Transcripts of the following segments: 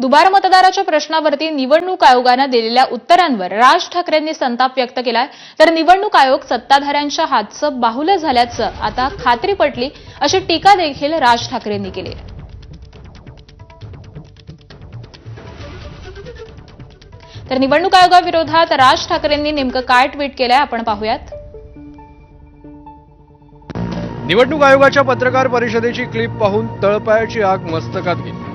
दुबार मतदाराच्या प्रश्नावरती निवडणूक आयोगानं दिलेल्या उत्तरांवर राज ठाकरेंनी संताप व्यक्त केलाय. तर निवडणूक आयोग सत्ताधाऱ्यांच्या हातचं बाहुलं झाल्याचं आता खात्री पटली अशी टीका देखील राज ठाकरेंनी केली तर निवडणूक आयोगाविरोधात राज ठाकरेंनी नेमकं काय ट्विट केलंय आपण पाहूयात. निवडणूक आयोगाच्या पत्रकार परिषदेची क्लिप पाहून तळपायाची आग मस्तकात गेली.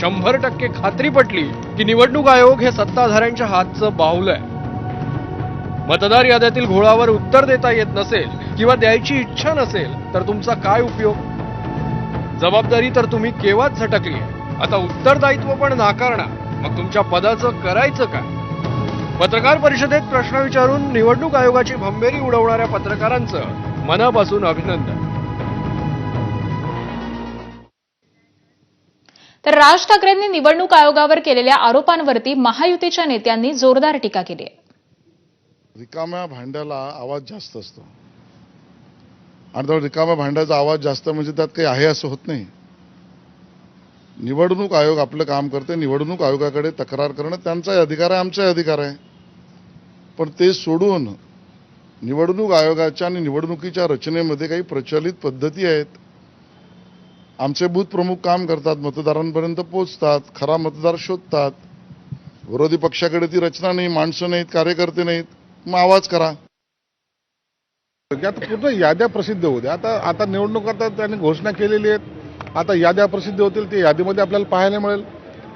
शंभर टक्के खात्री पटली की निवडणूक आयोग हे सत्ताधाऱ्यांच्या हातचं बाहुलं आहे. मतदार याद्यातील घोळावर उत्तर देता येत नसेल किंवा द्यायची इच्छा नसेल तर तुमचा काय उपयोग? जबाबदारी तर तुम्ही केव्हाच झटकली? आता उत्तरदायित्व पण नाकारणार. मग तुमच्या पदाचं करायचं काय? पत्रकार परिषदेत प्रश्न विचारून निवडणूक आयोगाची भंबेरी उडवणाऱ्या पत्रकारांचं मनापासून अभिनंदन. तर राज ठाकरेंनी निवडणूक आयोगावर केलेल्या आरोपांवरती महायुतीच्या नेत्यांनी जोरदार टीका केली आहे. रिकाम्या भांड्याला आवाज जास्त असतो. आणि तो रिकाम्या भांड्याचा आवाज जास्त म्हणजे त्यात काही आहे असं होत नाही. निवडणूक आयोग आपलं काम करते निवडणूक आयोगाकडे तक्रार करणं त्यांचाही अधिकार आहे आमचाही अधिकार आहे. पण ते सोडून निवडणूक आयोगाच्या आणि निवडणुकीच्या रचनेमध्ये काही प्रचलित पद्धती आहेत आमचे बूथ प्रमुख काम करतात मतदारांपर्यंत पोहोचतात खरा मतदार शोधतात. विरोधी पक्षाकडे ती रचना नाही माणसं नाहीत कार्यकर्ते नाहीत मग आवाज करा. आता पूर्ण याद्या प्रसिद्ध होत्या आता आता निवडणूक आता त्यांनी घोषणा केलेली आहेत. आता याद्या प्रसिद्ध होतील ते यादीमध्ये आपल्याला पाहायला मिळेल.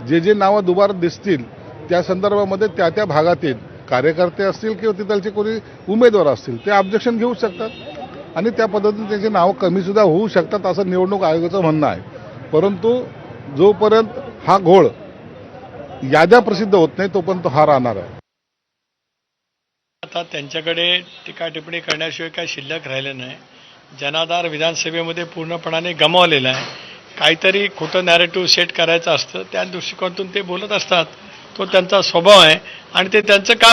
जे जे नावं दुबार दिसतील त्या संदर्भामध्ये त्या त्या भागातील कार्यकर्ते असतील किंवा तिथलचे कोणी उमेदवार असतील ते ऑब्जेक्शन घेऊ शकतात. आणि त्या पद्धतीने त्याची नावं कमी सुद्धा होऊ शकतात असं निवडणूक आयोगाचं म्हणणं आहे. परंतु जोपर्यंत हा घोळ याद्या प्रसिद्ध होत नाही तोपर्यंत हा राहणार आहे. आता त्यांच्याकडे टीका टिप्पणी करण्याशिवाय काही शिल्लक राहिलं नाही. जनाधार विधानसभेमध्ये पूर्णपणाने गमावलेला आहे. काहीतरी खोटं नॅरेटिव्ह सेट करायचं असतं त्या दृष्टिकोनातून ते बोलत असतात. तो त्यांचा स्वभाव आहे आणि ते त्यांचं काम